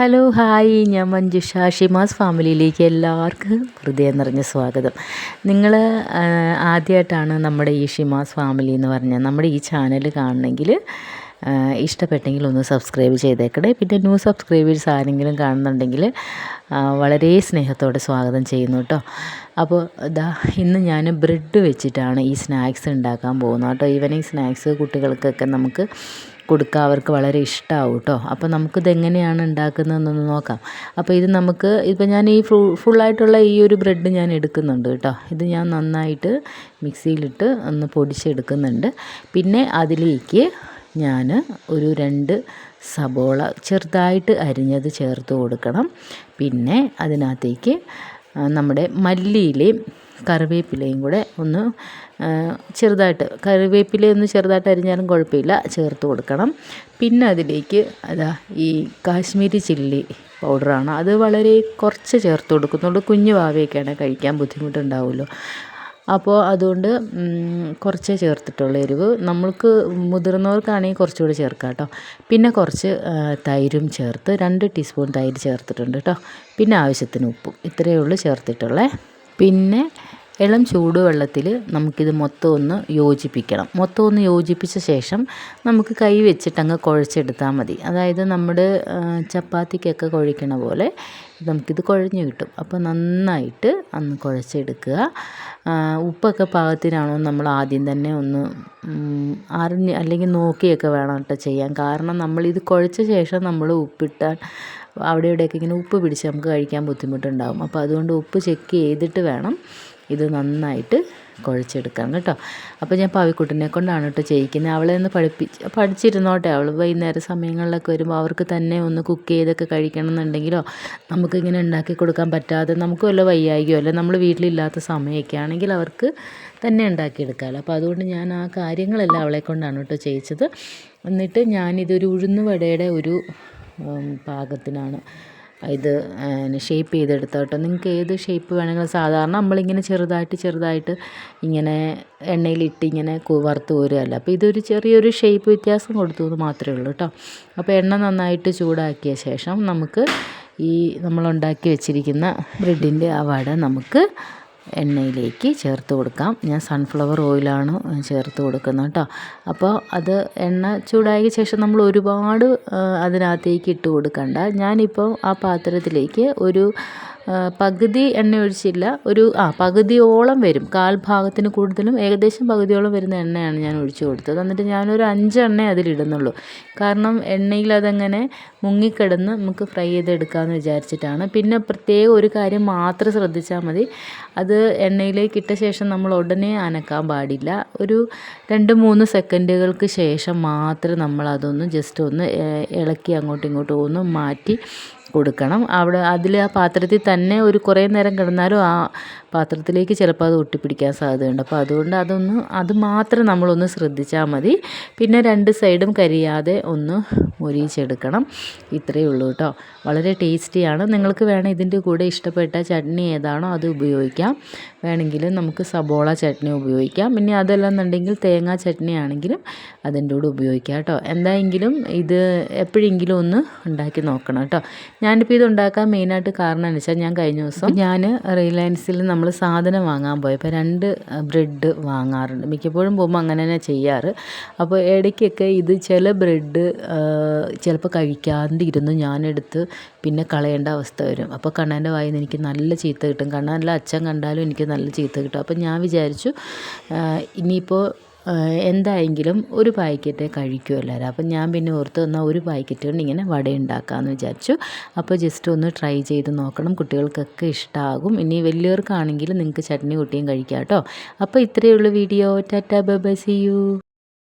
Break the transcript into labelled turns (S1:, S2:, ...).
S1: Hello hi. ഞാൻ മഞ്ജുഷ. ഷിമാസ് ഫാമിലിയിലേക്ക് എല്ലാവർക്കും ഹൃദയം നിറഞ്ഞ സ്വാഗതം. നിങ്ങൾ ആദ്യമായിട്ടാണ് നമ്മുടെ ഈ ഷിമാസ് ഫാമിലി എന്ന് പറഞ്ഞാൽ നമ്മുടെ ഈ ചാനൽ കാണണമെങ്കിൽ ഇഷ്ടപ്പെട്ടെങ്കിൽ ഒന്ന് സബ്സ്ക്രൈബ് ചെയ്തേക്കണേ. പിന്നെ ന്യൂ സബ്സ്ക്രൈബേഴ്സ് ആരെങ്കിലും കാണുന്നുണ്ടെങ്കിൽ വളരെ സ്നേഹത്തോടെ സ്വാഗതം ചെയ്യുന്നു കേട്ടോ. അപ്പോൾ ഇതാ ഇന്ന് ഞാൻ ബ്രെഡ് വെച്ചിട്ടാണ് ഈ സ്നാക്സ് ഉണ്ടാക്കാൻ പോകുന്നത് കേട്ടോ. ഈവനിങ് സ്നാക്സ് കുട്ടികൾക്കൊക്കെ നമുക്ക് കൊടുക്കുക അവർക്ക് വളരെ ഇഷ്ടമാവും കേട്ടോ അപ്പോൾ നമുക്കിത് എങ്ങനെയാണ് ഉണ്ടാക്കുന്നതെന്നൊന്ന് നോക്കാം. അപ്പോൾ ഇത് നമുക്ക് ഇപ്പോൾ ഞാൻ ഈ ഫു ഫുള്ളായിട്ടുള്ള ഈ ഒരു ബ്രെഡ് ഞാൻ എടുക്കുന്നുണ്ട് കേട്ടോ ഇത് ഞാൻ നന്നായിട്ട് മിക്സിയിലിട്ട് ഒന്ന് പൊടിച്ചെടുക്കുന്നുണ്ട്. പിന്നെ അതിലേക്ക് ഞാൻ ഒരു രണ്ട് സബോള ചെറുതായിട്ട് അരിഞ്ഞത് ചേർത്ത് കൊടുക്കണം. പിന്നെ അതിനകത്തേക്ക് നമ്മുടെ മല്ലിയിലയും കറിവേപ്പിലയും കൂടെ ഒന്ന് ചെറുതായിട്ട് കറിവേപ്പില ഒന്ന് ചെറുതായിട്ട് അരിഞ്ഞാലും കുഴപ്പമില്ല ചേർത്ത് കൊടുക്കണം. പിന്നെ അതിലേക്ക് അതാ ഈ കാശ്മീരി ചില്ലി പൗഡറാണ്. അത് വളരെ കുറച്ച് ചേർത്ത് കൊടുക്കുന്നുള്ളൂ. കുഞ്ഞു വാവയൊക്കെയാണ് കഴിക്കാൻ ബുദ്ധിമുട്ടുണ്ടാവുമല്ലോ. അപ്പോൾ അതുകൊണ്ട് കുറച്ചേ ചേർത്തിട്ടുള്ള എരിവ്. നമ്മൾക്ക് മുതിർന്നവർക്കാണെങ്കിൽ കുറച്ചുകൂടി ചേർക്കാം കേട്ടോ. പിന്നെ കുറച്ച് തൈരും ചേർത്ത് രണ്ട് ടീസ്പൂൺ തൈര് ചേർത്തിട്ടുണ്ട് കേട്ടോ. പിന്നെ ആവശ്യത്തിന് ഉപ്പും. ഇത്രയേ ഉള്ളൂ ചേർത്തിട്ടുള്ളേ. പിന്നെ ഇളം ചൂടുവെള്ളത്തിൽ നമുക്കിത് മൊത്തം ഒന്ന് യോജിപ്പിക്കണം. മൊത്തം ഒന്ന് യോജിപ്പിച്ച ശേഷം നമുക്ക് കൈ വെച്ചിട്ടങ്ങ് കുഴച്ചെടുത്താൽ മതി. അതായത് നമ്മുടെ ചപ്പാത്തിക്കൊക്കെ കുഴക്കണ പോലെ നമുക്കിത് കുഴഞ്ഞു കിട്ടും. അപ്പോൾ നന്നായിട്ട് അന്ന് കുഴച്ചെടുക്കുക. ഉപ്പൊക്കെ പാകത്തിനാണോ നമ്മൾ ആദ്യം തന്നെ ഒന്ന് അറിഞ്ഞ് അല്ലെങ്കിൽ നോക്കിയൊക്കെ വേണം കേട്ടോ ചെയ്യാൻ. കാരണം നമ്മളിത് കുഴച്ച ശേഷം നമ്മൾ ഉപ്പിട്ടാൽ അവിടെ ഇവിടെയൊക്കെ ഇങ്ങനെ ഉപ്പ് പിടിച്ച് നമുക്ക് കഴിക്കാൻ ബുദ്ധിമുട്ടുണ്ടാകും അപ്പോൾ അതുകൊണ്ട് ഉപ്പ് ചെക്ക് ചെയ്തിട്ട് വേണം ഇത് നന്നായിട്ട് കുഴച്ചെടുക്കാം കേട്ടോ. അപ്പോൾ ഞാൻ പവിക്കുട്ടിനെ കൊണ്ടാണ് കേട്ടോ ചെയ്യിക്കുന്നത്. അവളെ ഒന്ന് പഠിപ്പിച്ച് പഠിച്ചിരുന്നോട്ടെ. അവൾ വൈകുന്നേര സമയങ്ങളിലൊക്കെ വരുമ്പോൾ അവർക്ക് തന്നെ ഒന്ന് കുക്ക് ചെയ്തൊക്കെ കഴിക്കണം എന്നുണ്ടെങ്കിലോ നമുക്കിങ്ങനെ ഉണ്ടാക്കി കൊടുക്കാൻ പറ്റാതെ നമുക്ക് വല്ല വയ്യായികയോ അല്ലെ നമ്മൾ വീട്ടിലില്ലാത്ത സമയമൊക്കെ ആണെങ്കിൽ അവർക്ക് തന്നെ ഉണ്ടാക്കിയെടുക്കാമല്ലോ അപ്പോൾ അതുകൊണ്ട് ഞാൻ ആ കാര്യങ്ങളെല്ലാം അവളെ കൊണ്ടാണ് കേട്ടോ ചെയ്യിച്ചത്. എന്നിട്ട് ഞാനിതൊരു ഉഴുന്നുവടയുടെ ഒരു പാകത്തിനാണ്. ഇത് ഷേപ്പ് ചെയ്തെടുത്തത് കേട്ടോ. നിങ്ങൾക്ക് ഏത് ഷേപ്പ് വേണമെങ്കിലും സാധാരണ നമ്മളിങ്ങനെ ചെറുതായിട്ട് ചെറുതായിട്ട് ഇങ്ങനെ എണ്ണയിലിട്ട് ഇങ്ങനെ വറുത്ത് കോരുകയല്ല അപ്പോൾ ഇതൊരു ചെറിയൊരു ഷേപ്പ് വ്യത്യാസം കൊടുത്തു എന്ന് മാത്രമേ ഉള്ളൂ കേട്ടോ. അപ്പോൾ എണ്ണ നന്നായിട്ട് ചൂടാക്കിയ ശേഷം നമുക്ക് ഈ നമ്മളുണ്ടാക്കി വെച്ചിരിക്കുന്ന ബ്രെഡിന്റെ ആ വട നമുക്ക് എണ്ണയിലേക്ക് ചേർത്ത് കൊടുക്കാം. ഞാൻ സൺഫ്ലവർ ഓയിലാണ് ചേർത്ത് കൊടുക്കുന്നത് കേട്ടോ. അപ്പോൾ അത് എണ്ണ ചൂടായ ശേഷം നമ്മൾ ഒരുപാട് അതിനകത്തേക്ക് ഇട്ട് കൊടുക്കണ്ട. ഞാനിപ്പോൾ ആ പാത്രത്തിലേക്ക് ഒരു പകുതി എണ്ണ ഒഴിച്ചില്ല. ഒരു ആ പകുതിയോളം വരും. കാൽ ഭാഗത്തിന് കൂടുതലും ഏകദേശം പകുതിയോളം വരുന്ന എണ്ണയാണ് ഞാൻ ഒഴിച്ചു കൊടുത്തത്. എന്നിട്ട് ഞാനൊരു അഞ്ച് എണ്ണ അതിലിടുന്നുള്ളൂ കാരണം എണ്ണയിൽ അതങ്ങനെ മുങ്ങിക്കിടന്ന് നമുക്ക് ഫ്രൈ ചെയ്തെടുക്കാമെന്ന് വിചാരിച്ചിട്ടാണ്. പിന്നെ പ്രത്യേകം ഒരു കാര്യം മാത്രം ശ്രദ്ധിച്ചാൽ മതി. അത് എണ്ണയിലേക്ക് ഇട്ട ശേഷം നമ്മൾ ഉടനെ അനക്കാൻ പാടില്ല. ഒരു രണ്ട് മൂന്ന് സെക്കൻഡുകൾക്ക് ശേഷം മാത്രം നമ്മൾ അതൊന്ന് ജസ്റ്റ് ഒന്ന് ഇളക്കി അങ്ങോട്ടും ഇങ്ങോട്ടും ഒന്ന് മാറ്റി കൊടുക്കണം. അവിടെ അതിൽ ആ പാത്രത്തിൽ തന്നെ ഒരു കുറേ നേരം കിടന്നാലും ആ പാത്രത്തിലേക്ക് ചിലപ്പോൾ അത് ഒട്ടിപ്പിടിക്കാൻ സാധ്യതയുണ്ട്. അപ്പോൾ അതുകൊണ്ട് അതൊന്ന് അത് മാത്രം നമ്മളൊന്ന് ശ്രദ്ധിച്ചാൽ മതി. പിന്നെ രണ്ട് സൈഡും കരിയാതെ ഒന്ന് മൊരിയിച്ചെടുക്കണം. ഇത്രയേ ഉള്ളൂ കേട്ടോ. വളരെ ടേസ്റ്റിയാണ്. നിങ്ങൾക്ക് വേണം ഇതിന്റെ കൂടെ ഇഷ്ടപ്പെട്ട ചട്നി ഏതാണോ അത് ഉപയോഗിക്കാം. വേണമെങ്കിൽ നമുക്ക് സബോള ചട്നി ഉപയോഗിക്കാം. പിന്നെ അതല്ലെന്നുണ്ടെങ്കിൽ തേങ്ങാ ചട്നി ആണെങ്കിലും അതിന്റെ കൂടെ ഉപയോഗിക്കാം കേട്ടോ. എന്തായെങ്കിലും ഇത് എപ്പോഴെങ്കിലും ഒന്ന് ഉണ്ടാക്കി നോക്കണം കേട്ടോ. ഞാനിപ്പോൾ ഇത് ഉണ്ടാക്കാൻ മെയിനായിട്ട് കാരണം എന്ന് വെച്ചാൽ ഞാൻ കഴിഞ്ഞ ദിവസം ഞാൻ റിലയൻസിൽ നമ്മൾ സാധനം വാങ്ങാൻ പോയി അപ്പോൾ രണ്ട് ബ്രെഡ് വാങ്ങാറുണ്ട്. മിക്കപ്പോഴും പോകുമ്പോൾ അങ്ങനെ തന്നെ ചെയ്യാറ്. അപ്പോൾ ഇടയ്ക്കൊക്കെ ഇത് ചില ബ്രെഡ് ചിലപ്പോൾ കഴിക്കാണ്ടിരുന്ന് ഞാനെടുത്ത് പിന്നെ കളയേണ്ട അവസ്ഥ വരും. അപ്പോൾ കണ്ണന്റെ വായിൽ നിന്ന് എനിക്ക് നല്ല ചീത്ത കിട്ടും. കണ്ണന്റെ അച്ഛൻ കണ്ടാലും എനിക്ക് നല്ല ചീത്ത കിട്ടും. അപ്പോൾ ഞാൻ വിചാരിച്ചു ഇനിയിപ്പോൾ എന്തായെങ്കിലും ഒരു പാക്കറ്റ് കഴിക്കും എല്ലാവരും. അപ്പം ഞാൻ പിന്നെ ഓർത്ത് എന്നാൽ ഒരു പാക്കറ്റ് കൊണ്ട് ഇങ്ങനെ വട ഉണ്ടാക്കാമെന്ന് വിചാരിച്ചു. അപ്പോൾ ജസ്റ്റ് ഒന്ന് ട്രൈ ചെയ്ത് നോക്കണം. കുട്ടികൾക്കൊക്കെ ഇഷ്ടമാകും ഇനി വലിയവർക്കാണെങ്കിലും നിങ്ങൾക്ക് ചട്നി കൂട്ടിയും കഴിക്കാം കേട്ടോ. അപ്പോൾ ഇത്രയേ ഉള്ളൂ video. Tata bye bye see you